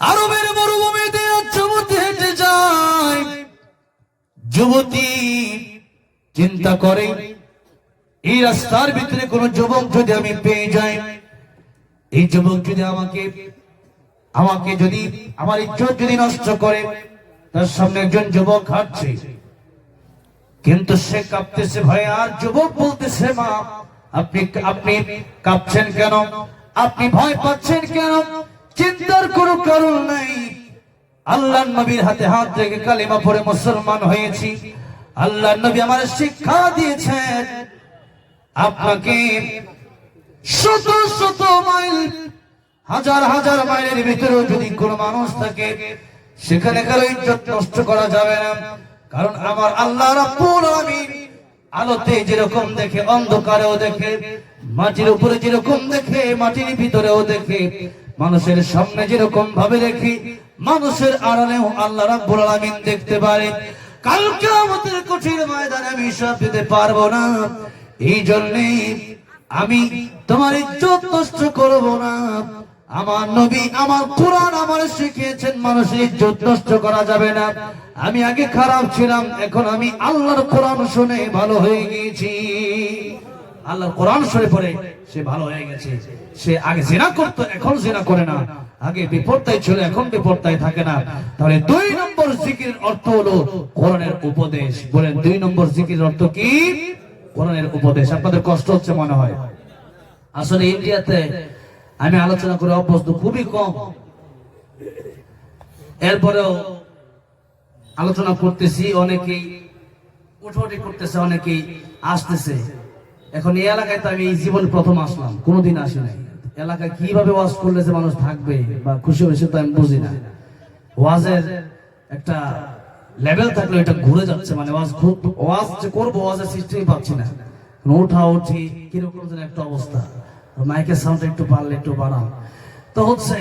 আরবের মরুভূমিতে এক হেঁটে যায়। যুবতী চিন্তা করে, এই রাস্তার ভিতরে কোন যুবক যদি আমি পেয়ে যাই, এই যুবক যদি আমাকে আমাকে যদি, আমার ইজ্জত যদি নষ্ট করে, তার সামনে একজন যুবক হাঁটছে। কিন্তু সে কাঁপতেছে ভয় আর যুবক বলতেছে মা, আপনি আপনি কাঁপছেন কেন? আপনি ভয় পাচ্ছেন কেন? চিন্তার কারণ নাই। আল্লাহ নবীর হাতে হাত রেখে কালিমা পড়ে মুসলমান হয়েছি। আল্লাহ নবী আমার শিক্ষা দিয়েছেন। আপনাকে শত শত মাইল, হাজার হাজার মাইলের ভিতরেও যদি কোনো মানুষ থাকে, সেখানে কারও ইজ্জত নষ্ট করা যাবে না। কারণ আমার আল্লাহ রাব্বুল আলামিন আলোতে যেরকম দেখে, অন্ধকারেও দেখে, মাটির উপরে যেরকম দেখে, মাটির ভিতরেও দেখে মানুষের সামনে যেরকম ভাবে দেখি, মানুষের আড়ালেও আল্লাহ রাব্বুল আলামিন দেখতে পারে। কালকে আমাদের কঠিন ময়দানে আমি সব দিতে পারব না। এই জন্যে আমি তোমার ইজ্জত নষ্ট করব না। আমার নবী, আমার কোরআন আমার শিখিয়েছেন, মানুষের ইজ্জত নষ্ট করা যাবে না। আমি আগে খারাপ ছিলাম, এখন আমি আল্লাহর কোরআন শুনে ভালো হয়ে গিয়েছি। আল্লাহর কোরআন শুনে পড়ে, সে ভালো হয়ে গেছে। সে আগে জেনা করতো, এখন জেনা করে না। আগে বিপর্তায় ছিল, এখন বিপর্তায় থাকে না। তাহলে দুই নম্বর জিকির অর্থ হলো কোরআনের উপদেশ। বলেন, দুই নম্বর জিকির অর্থ কি? কোরআনের উপদেশ। আপনাদের কষ্ট হচ্ছে মনে হয়? আসলে ইন্ডিয়াতে আমি আলোচনা করে, অভ্যস্ত খুবই কম। এরপরেও আলোচনা করতেছি, অনেকেই উঠোটি করতেছে, অনেকেই আসতেছে। এখন এই এলাকায় তো আমি এই জীবন প্রথম আসলাম, কোনোদিন আসি নাই। এলাকায় কীভাবে ওয়াজ করলে যে মানুষ থাকবে বা খুশি হয়েছে তো আমি বুঝি না। ওয়াজের একটা লেভেল থাকলে এটা ঘুরে যাচ্ছে মানে ওয়াজ ওয়াজ যে করব, ওয়াজের সিস্টেমই পাচ্ছি না। ওঠা উঠি কীরকম যেন একটা অবস্থা। মাইকের সাউন্ড একটু বাড়লে একটু বাড়াও। তো হচ্ছে